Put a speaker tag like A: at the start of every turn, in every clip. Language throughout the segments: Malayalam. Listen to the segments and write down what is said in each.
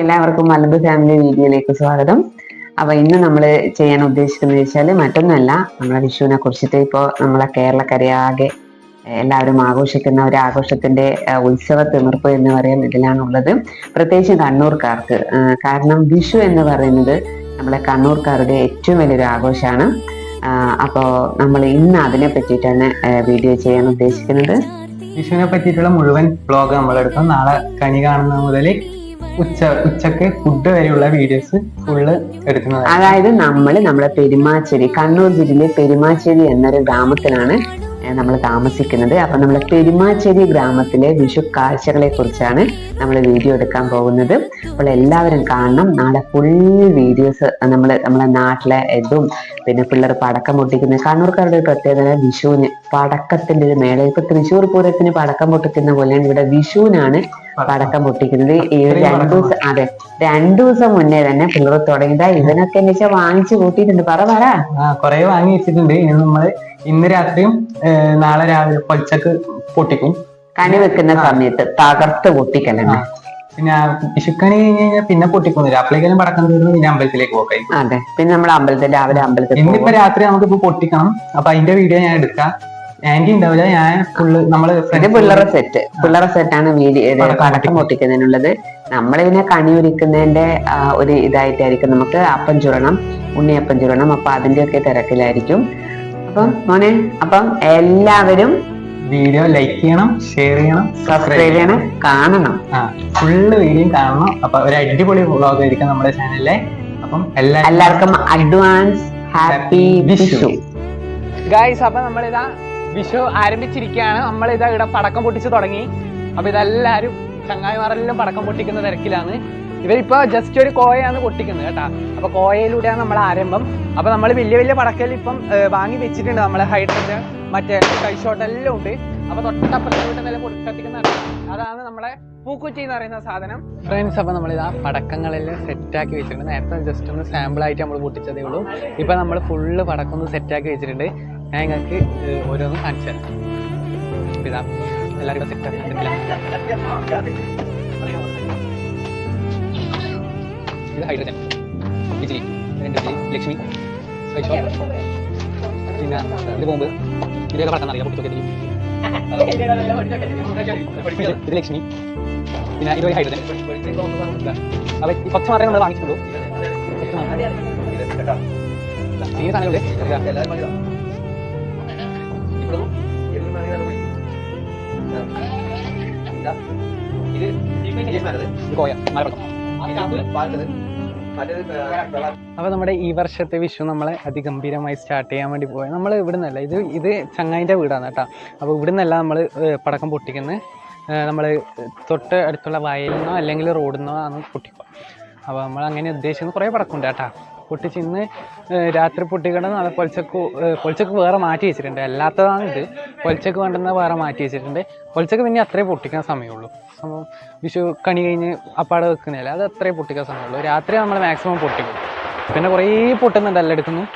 A: എല്ലാവർക്കും മലബ് ഫാമിലി വീഡിയോയിലേക്ക് സ്വാഗതം. അപ്പൊ ഇന്ന് നമ്മൾ ചെയ്യാൻ ഉദ്ദേശിക്കുന്നത് വെച്ചാൽ മറ്റൊന്നുമല്ല നമ്മളെ വിഷുവിനെ കുറിച്ചിട്ട് ഇപ്പോൾ നമ്മളെ കേരളക്കരയാകെ എല്ലാവരും ആഘോഷിക്കുന്ന ഒരു ആഘോഷത്തിന്റെ ഉത്സവ തിമിർപ്പ് എന്ന് പറയാൻ ഇതിലാണുള്ളത്. പ്രത്യേകിച്ച് കണ്ണൂർക്കാർക്ക് കാരണം വിഷു എന്ന് പറയുന്നത് നമ്മളെ കണ്ണൂർക്കാരുടെ ഏറ്റവും വലിയൊരു ആഘോഷമാണ്. അപ്പോൾ നമ്മൾ ഇന്ന് അതിനെ പറ്റിയിട്ടാണ് വീഡിയോ ചെയ്യാൻ ഉദ്ദേശിക്കുന്നത്.
B: വിഷുവിനെ പറ്റിയിട്ടുള്ള മുഴുവൻ ബ്ലോഗ് നമ്മളെടുക്കും. നാളെ കണി കാണുന്ന മുതൽ ഉച്ച ഉച്ചയ്ക്ക് ഫുഡ് വരെയുള്ള വീഡിയോസ് ഫുള്ള് എടുക്കുന്നതാണ്
A: അതായത് നമ്മൾ നമ്മുടെ പെരുമാച്ചേരി കണ്ണൂർ ജില്ലയിലെ പെരുമാച്ചേരി എന്നൊരു ഗ്രാമത്തിലാണ് നമ്മൾ താമസിക്കുന്നത്. അപ്പൊ നമ്മൾ പെരുമാച്ചേരി ഗ്രാമത്തിലെ വിഷു കാഴ്ചകളെ കുറിച്ചാണ് നമ്മൾ വീഡിയോ എടുക്കാൻ പോകുന്നത്. അപ്പോൾ എല്ലാവരും കാണണം. നാളെ ഫുൾ വീഡിയോസ് നമ്മൾ നമ്മളെ നാട്ടിലെ ഇതും പിന്നെ പിള്ളേർ പടക്കം പൊട്ടിക്കുന്ന കണ്ണൂർക്കാരുടെ ഒരു പ്രത്യേകത വിഷുവിന് പടക്കത്തിന്റെ ഒരു മേള. ഇപ്പൊ തൃശ്ശൂർ പൂരത്തിന് പടക്കം പൊട്ടിക്കുന്ന പോലെയാണ് ഇവിടെ വിഷുവിനാണ് പടക്കം പൊട്ടിക്കുന്നത്. ഈ രണ്ടു ദിവസം അതെ രണ്ടു ദിവസം മുന്നേ തന്നെ പിള്ളേർ തുടങ്ങിയതാ. ഇതിനൊക്കെ എന്ന് വെച്ചാൽ വാങ്ങിച്ചു കൂട്ടിയിട്ടുണ്ട്. പറ പറ.
B: കുറെ വാങ്ങി വെച്ചിട്ടുണ്ട്. ഇനി നമ്മൾ ഇന്ന് രാത്രിയും നാളെ രാവിലെ പൊളിച്ചക്ക് പൊട്ടിക്കും.
A: കണി വെക്കുന്ന സമയത്ത് തകർത്ത് പൊട്ടിക്കലാണ്
B: പിന്നെ വിഷുക്കണി കഴിഞ്ഞ് കഴിഞ്ഞാൽ പിന്നെ പൊട്ടിക്കുന്നില്ല അപ്പോഴേക്കും പടക്കം തീർന്ന് പിന്നെ അമ്പലത്തിലേക്ക് പോകാം
A: അതെ. പിന്നെ നമ്മൾ അമ്പലത്തിൽ രാവിലെ അമ്പലത്തിൽ
B: ഇന്നിപ്പോ രാത്രി നമുക്ക് ഇപ്പൊ പൊട്ടിക്കണം. അപ്പൊ അതിന്റെ വീഡിയോ ഞാൻ എടുക്കാം. ആന്റി ഉണ്ടാവില്ല ഞാൻ ഫുള്ള് നമ്മൾ
A: ഇത്
B: friends
A: സെറ്റ് പിള്ളേരെ സെറ്റാണ് വീഡിയോ
B: പടക്കം
A: പൊട്ടിക്കുന്നതിനുള്ളത്. നമ്മളിതിനെ കണി ഒരുക്കുന്നതിന്റെ ഒരു ഇതായിട്ടായിരിക്കും നമുക്ക് അപ്പം ചുരണം ഉണ്ണിയപ്പം ചുരണം അപ്പൊ അതിന്റെയൊക്കെ തിരക്കിലായിരിക്കും. അപ്പം മോനെ അപ്പം എല്ലാവരും
B: വീഡിയോ ലൈക്ക് ചെയ്യണം ഷെയർ ചെയ്യണം
A: സബ്സ്ക്രൈബ് ചെയ്യണം കാണണം.
B: ആ ഫുള്ള് വീഡിയോ കാണണം. അപ്പൊ ഒരു അടിപൊളി വ്ളോഗ് ആയിരിക്കും നമ്മുടെ ചാനലിലെ അപ്പം എല്ലാ
A: എല്ലാവർക്കും അഡ്വാൻസ് ഹാപ്പി വിഷു.
C: ഗായ്സ് അപ്പൊ നമ്മളിതാ വിഷു ആരംഭിച്ചിരിക്കുകയാണ്. നമ്മളിതാ ഇവിടെ പടക്കം പൊട്ടിച്ചു തുടങ്ങി. അപ്പൊ ഇതെല്ലാരും ചങ്ങായിമാരെല്ലാം പടക്കം പൊട്ടിക്കുന്ന തിരക്കിലാണ്. ഇവരിപ്പോ ജസ്റ്റ് ഒരു കോയയാണ് പൊട്ടിക്കുന്നത് കേട്ടാ. അപ്പൊ കോയയിലൂടെയാണ് നമ്മൾ ആരംഭം. അപ്പൊ നമ്മൾ വലിയ വലിയ പടക്കൽ ഇപ്പം വാങ്ങി വെച്ചിട്ടുണ്ട് നമ്മളെ ഹൈഡ്രജൻ മറ്റേ കൈഷോട്ട് എല്ലാം ഉണ്ട്. അപ്പൊ തൊട്ടപ്പുറത്തെ വീട്ടിൽ നില കത്തിക്കുന്ന അതാണ് നമ്മളെ പൂക്കുറ്റി എന്ന് പറയുന്ന സാധനം. ഫ്രണ്ട്സ് അപ്പൊ ആ പടക്കങ്ങളെല്ലാം സെറ്റാക്കി വെച്ചിട്ടുണ്ട്. നേരത്തെ ജസ്റ്റ് ഒന്ന് സാമ്പിൾ ആയിട്ട് നമ്മൾ പൊട്ടിച്ചതേ ഉള്ളൂ. ഇപ്പൊ നമ്മൾ ഫുള്ള് പടക്കം ഒന്ന് സെറ്റാക്കി വെച്ചിട്ടുണ്ട്. ഞാൻ നിങ്ങൾക്ക് ഓരോന്നും കാണിച്ചു തരാം. ഇതാ എല്ലാവരും സെറ്റാക്കി ഇത് ഹൈഡ്രജൻ. വിജിലി രണ്ട് വിജിലി ലക്ഷ്മി കൈഷോ പിന്നെ ഇത് ബോംബ്. ഇതൊക്കെ പടക്കം അറിയാം പൊട്ടിച്ചൊക്കെ ഇത് ലക്ഷ്മി പിന്നെ ഇതൊരു ഹൈഡ്രജൻ. അപ്പൊ ഈ കുറച്ച് മാത്രമേ നമ്മൾ വാങ്ങിച്ചിട്ടുള്ളൂ. ഈ സാധനങ്ങളുണ്ട് ഇത്. കോയ മലപ്പുറം അപ്പൊ നമ്മുടെ ഈ വർഷത്തെ വിഷു നമ്മളെ അതിഗംഭീരമായി സ്റ്റാർട്ട് ചെയ്യാൻ വേണ്ടി പോയത് നമ്മൾ ഇവിടെ നിന്നല്ല ഇത് ഇത് ചങ്ങായിന്റെ വീടാണ് കേട്ടോ. അപ്പോൾ ഇവിടെ നിന്നല്ല നമ്മൾ പടക്കം പൊട്ടിക്കുന്നത് നമ്മൾ തൊട്ട് അടുത്തുള്ള വയലിൽ നിന്നോ അല്ലെങ്കിൽ റോഡിൽ നിന്നോ ആണ് പൊട്ടിക്കുക അപ്പോൾ നമ്മൾ അങ്ങനെ ഉദ്ദേശിക്കുന്ന കുറേ പടക്കമുണ്ട് കേട്ടോ. പൊട്ടിച്ച് ഇന്ന് രാത്രി പൊട്ടിക്കണം നാളെ പൊളിച്ചക്ക് ഏഹ് വേറെ മാറ്റി വെച്ചിട്ടുണ്ട്. അല്ലാത്തതാണ് ഇത്. പൊളിച്ചക്ക് വേണ്ടുന്ന വേറെ മാറ്റി വെച്ചിട്ടുണ്ട്. പൊളിച്ചക്ക് പിന്നെ അത്രേ പൊട്ടിക്കാൻ സമയമുള്ളൂ. സംഭവം വിഷു കണി കഴിഞ്ഞ് അപ്പാടെ വെക്കുന്നില്ല അത് അത്രേ പൊട്ടിക്കാൻ സമയമുള്ളൂ. രാത്രി നമ്മൾ മാക്സിമം പൊട്ടിക്കും. പിന്നെ കുറേ പൊട്ടുന്നുണ്ട് എല്ലായിടത്തുനിന്നും.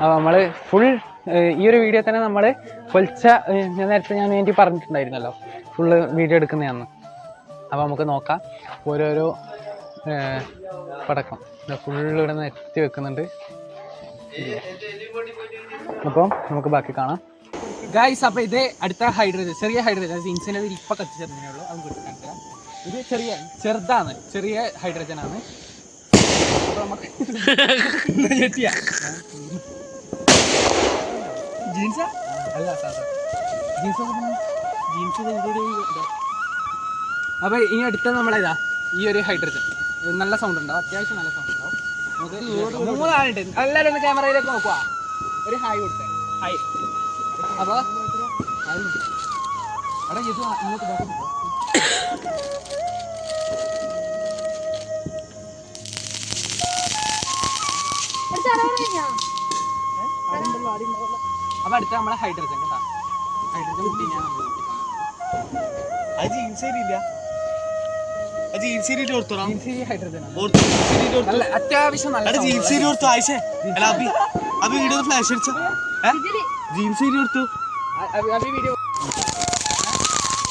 C: അപ്പോൾ നമ്മൾ ഫുൾ ഈ ഒരു വീഡിയോ തന്നെ നമ്മൾ പൊളിച്ച ഞാൻ നേരത്തെ ഞാൻ വേണ്ടി പറഞ്ഞിട്ടുണ്ടായിരുന്നല്ലോ. ഫുള്ള് വീഡിയോ എടുക്കുന്നതാണ് അപ്പോൾ നമുക്ക് നോക്കാം. ഓരോരോ പടക്കം. ഫുള്ള് ഇവിടെ നിന്ന് വെക്കുന്നുണ്ട്. അപ്പോൾ നമുക്ക് ബാക്കി കാണാം. ഗായ്സ് അപ്പോൾ ഇത് അടുത്ത ഹൈഡ്രജൻ ചെറിയ ഹൈഡ്രജൻ ഇൻസിനത് ഇപ്പം കത്തിച്ചെറിഞ്ഞേ ഉള്ളൂ. അത് കൊടുക്കാൻ ഇത് ചെറിയ ചെറുതാണ്. ചെറിയ ഹൈഡ്രജൻ ആണ്. ജീൻസ്? അപ്പോൾ ഇനി അടുത്ത നമ്മളേതാ? ഈ ഒരു ഹൈഡ്രജൻ നല്ല സൗണ്ട് ഉണ്ടാവും. അത്യാവശ്യം നല്ല സൗണ്ട് ഉണ്ടാവും. മൂന്നാളുണ്ട് എല്ലാവരും ഒന്ന് ക്യാമറയിലേക്ക് നോക്കുക ഒരു ഹായ് കൊടുത്തേ. ഹായ് അപ്പോൾ അവിടെ ഇത് ഇങ്ങോട്ട് ബാക്കി പോ. അപ്പോൾ അടുത്ത നമ്മളെ ഹൈഡ്രജൻ കേട്ടോ. ഹൈഡ്രജൻ കുട്ടി ഞാൻ നമ്മൾ ഹൈഡ്രജൻ നല്ല അത്യാവശ്യം നല്ല sound ഉള്ള- അ- അഭി- അഭി video-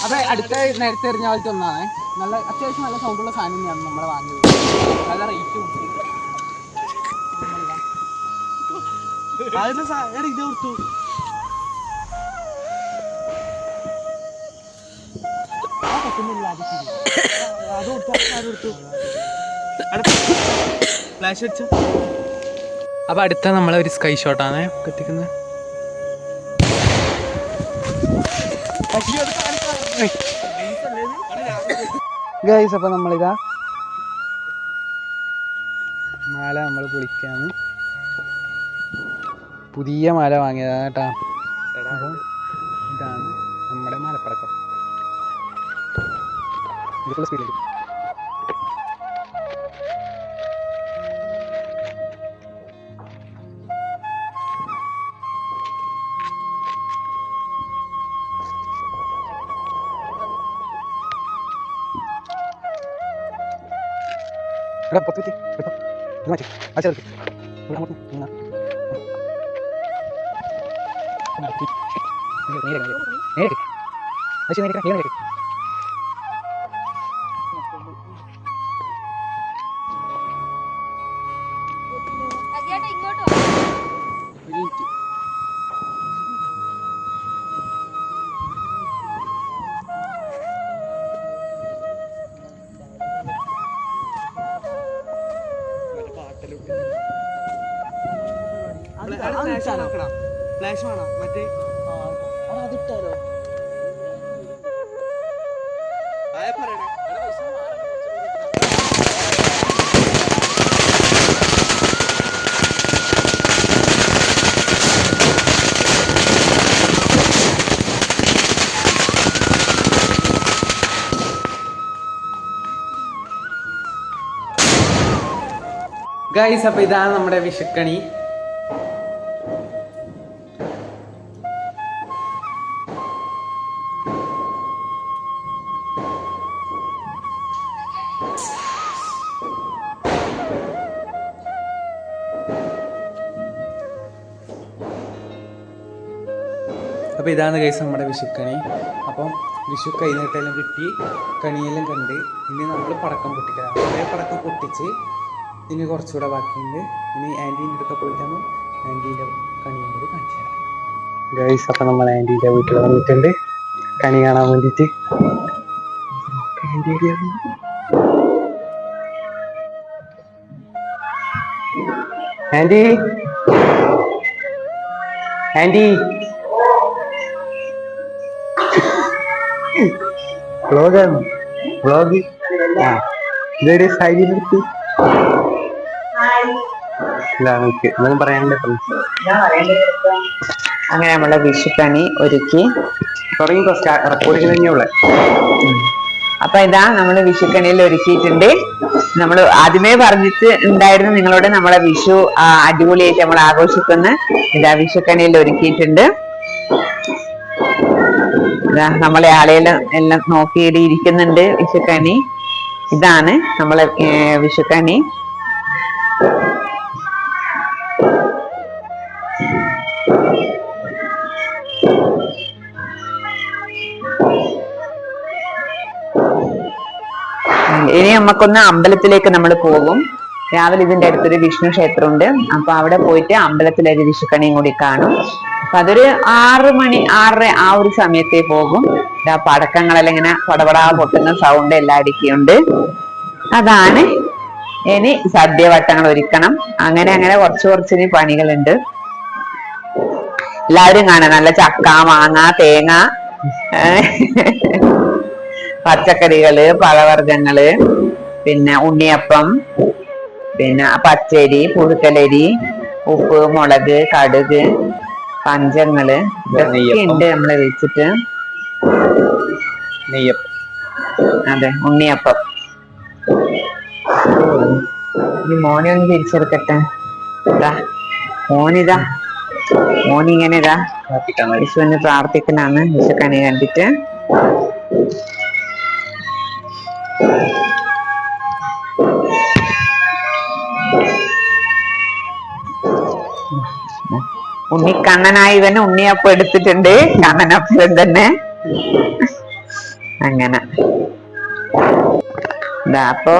C: അതെ അടുത്ത നേരത്തെ എറിഞ്ഞ പോലത്തെ ഒന്നാണ്. നല്ല അത്യാവശ്യം നല്ല സൗണ്ടുള്ള സാധനം തന്നെയാണ് നമ്മൾ വാങ്ങിയത്. നല്ല റേറ്റ് ഇത് കൊടുത്തു അപ്പൊ അടുത്ത നമ്മളെ ഒരു സ്കൈ ഷോട്ടാണ് കത്തിക്കുന്നത്. ഗൈസ് അപ്പൊ നമ്മളിതാ മാല നമ്മൾ കുളിക്കാന്ന് പുതിയ മാല വാങ്ങിയതാണ് കേട്ടാ. ഇതാണ് നമ്മുടെ മാലപ്പടക്കം. ഇതിലുള്ള സ്പീഡിലേക്ക് എടാ പുറത്ത് വെച്ച് എടുത്തോ. ഇത് മാറ്റി. ആ ചേർത്ത് ഇവിടെ അങ്ങോട്ട് നിന്നാ. നേരെ നേരെ നേരെ നേരെ നേരെ നേരെ മിനിറ്റ് ഫ്ലാഷ് വേണോ. മറ്റേ അതിട്ടാലോ ഗൈസ് അപ്പൊ ഇതാണ് നമ്മുടെ വിഷുക്കണി. അപ്പോൾ ഇതാണ് ഗൈസ് നമ്മുടെ വിഷുക്കണി. അപ്പം വിഷു കൈനീട്ടെല്ലാം കിട്ടി കണിയെല്ലാം കണ്ട്. ഇനി നമ്മൾ പടക്കം പൊട്ടിക്കണം. അതേ പടക്കം പൊട്ടിച്ച് ഇനി കുറച്ചുകൂടെ ബാക്കിയുണ്ട്. ഇനി ആന്റീന്റെ അടുക്ക പോയിട്ടാകുമ്പോൾ ആന്റീന്റെ കണിയും കൂടി കാണിച്ചു തരാം.
B: ഗൈസ് അപ്പം നമ്മൾ ആന്റീന്റെ വീട്ടിൽ വന്നിട്ടുണ്ട്. കണി കാണാൻ വേണ്ടിട്ട് ആന്റി. ആന്റി. വ്ളോഗാണ് വ്ളോഗ് ആ ഇതൊരു നമുക്ക് എന്തെങ്കിലും പറയാനുണ്ട് ഫ്രണ്ട്സ്
A: അങ്ങനെ നമ്മളെ വിഷുക്കണി ഒരുക്കി.
B: തുടങ്ങിക്കോ റെക്കോർഡിങ് തന്നെയുള്ള
A: അപ്പൊ ഇതാ നമ്മൾ വിഷുക്കണിയിൽ ഒരുക്കിയിട്ടുണ്ട്. നമ്മൾ ആദ്യമേ പറഞ്ഞിട്ട് ഉണ്ടായിരുന്നു നിങ്ങളോട് നമ്മളെ വിഷു അടിപൊളിയായിട്ട് നമ്മൾ ആഘോഷിക്കുന്ന ഇതാ വിഷുക്കണിയിൽ ഒരുക്കിയിട്ടുണ്ട്. ഇതാ നമ്മളെ ആളെല്ലാം എല്ലാം നോക്കിയിട്ട് ഇരിക്കുന്നുണ്ട് വിഷുക്കണി ഇതാണ് നമ്മളെ വിഷുക്കണി ഇനി അമ്പലത്തിലേക്ക് നമ്മൾ പോകും. രാവിലെ ഇതിന്റെ അടുത്തൊരു വിഷ്ണു ക്ഷേത്രമുണ്ട്. അപ്പൊ അവിടെ പോയിട്ട് അമ്പലത്തിലൊരു വിഷുക്കണിയും കൂടി കാണും. അപ്പൊ അതൊരു ആറ് മണി ആറര ആ ഒരു സമയത്തേ പോകും. പടക്കങ്ങളെല്ലാം ഇങ്ങനെ പടപടാ പൊട്ടുന്ന സൗണ്ട് എല്ലാം അടിക്കുന്നുണ്ട്. അതാണ് ഇനി സദ്യവട്ടങ്ങൾ ഒരുക്കണം. അങ്ങനെ അങ്ങനെ കുറച്ച് കുറച്ച് ഇനി പണികളുണ്ട്. എല്ലാവരും കാണാം. നല്ല ചക്ക മാങ്ങ തേങ്ങ പച്ചക്കറികൾ പഴവർഗങ്ങൾ പിന്നെ ഉണ്ണിയപ്പം പിന്നെ പച്ചരി പുഴുക്കലരി ഉപ്പ് മുളക് കടുക് പഞ്ചങ്ങൾ ഇതൊക്കെ ഉണ്ട് നമ്മൾ വെച്ചിട്ട്. അതെ ഉണ്ണിയപ്പം. ഇനി മോനെ ഒന്ന് തിരിച്ചെടുക്കട്ടെ. ഇതാ മോനിതാ. മോനിങ്ങനെ ഇതാ
B: പ്രാർത്ഥിക്കണാന്ന്
A: വിഷുവിന് പ്രാർത്ഥിക്കലാണ്. വിഷുക്കണി കണ്ടിട്ട് ഉണ്ണി കണ്ണനായി തന്നെ ഉണ്ണിയപ്പം എടുത്തിട്ടുണ്ട്. കണ്ണനപ്പുരം തന്നെ. അങ്ങനെ. അപ്പൊ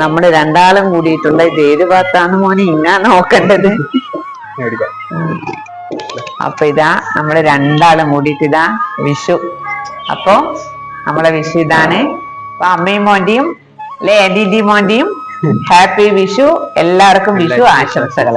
A: നമ്മൾ രണ്ടാളും കൂടിയിട്ടുള്ള ഇത് ഏത് ഭാഗത്താണ് മോനെ? ഇന്നാ നോക്കേണ്ടത്. അപ്പൊ ഇതാ നമ്മൾ രണ്ടാളും കൂടിയിട്ട് ഇതാ വിഷു. അപ്പൊ നമ്മളെ വിഷു ഇതാണ്. അപ്പൊ അമ്മയും മോന്റെയും അല്ലെ ദീദി മോന്റെയും ഹാപ്പി വിഷു. എല്ലാവർക്കും വിഷു
C: ആശംസകൾ.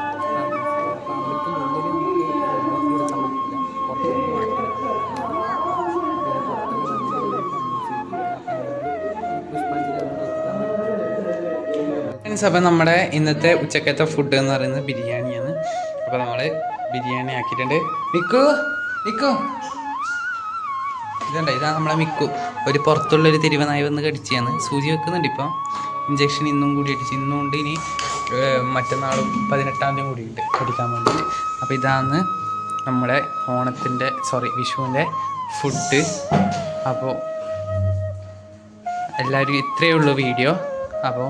C: ഫ്രണ്ട്സ് അപ്പോൾ നമ്മുടെ ഇന്നത്തെ ഉച്ചക്കത്തെ ഫുഡ് എന്ന് പറയുന്നത് ബിരിയാണിയാണ്. അപ്പോൾ നമ്മൾ ബിരിയാണി ആക്കിയിട്ടുണ്ട്. മിക്കു മിക്കു. ഇതുണ്ട്? ഇതാണ് നമ്മളെ മിക്കു. ഒരു പുറത്തുള്ളൊരു തിരുവനായി വന്ന് കടിച്ചാണ് സൂചി വെക്കുന്നുണ്ട് ഇപ്പം. ഇഞ്ചക്ഷൻ ഇന്നും കൂടി അടിച്ച് ഇന്നും ഉണ്ട് ഇനി മറ്റന്നാളും പതിനെട്ടാം തീയതി കൂടി ഉണ്ട് കടിക്കാൻ വേണ്ടിയിട്ട്. അപ്പോൾ ഇതാണ് നമ്മുടെ ഓണത്തിന്റെ സോറി വിഷുവിന്റെ ഫുഡ് അപ്പോൾ എല്ലാവരും ഇത്രയേ ഉള്ളൂ വീഡിയോ അപ്പോൾ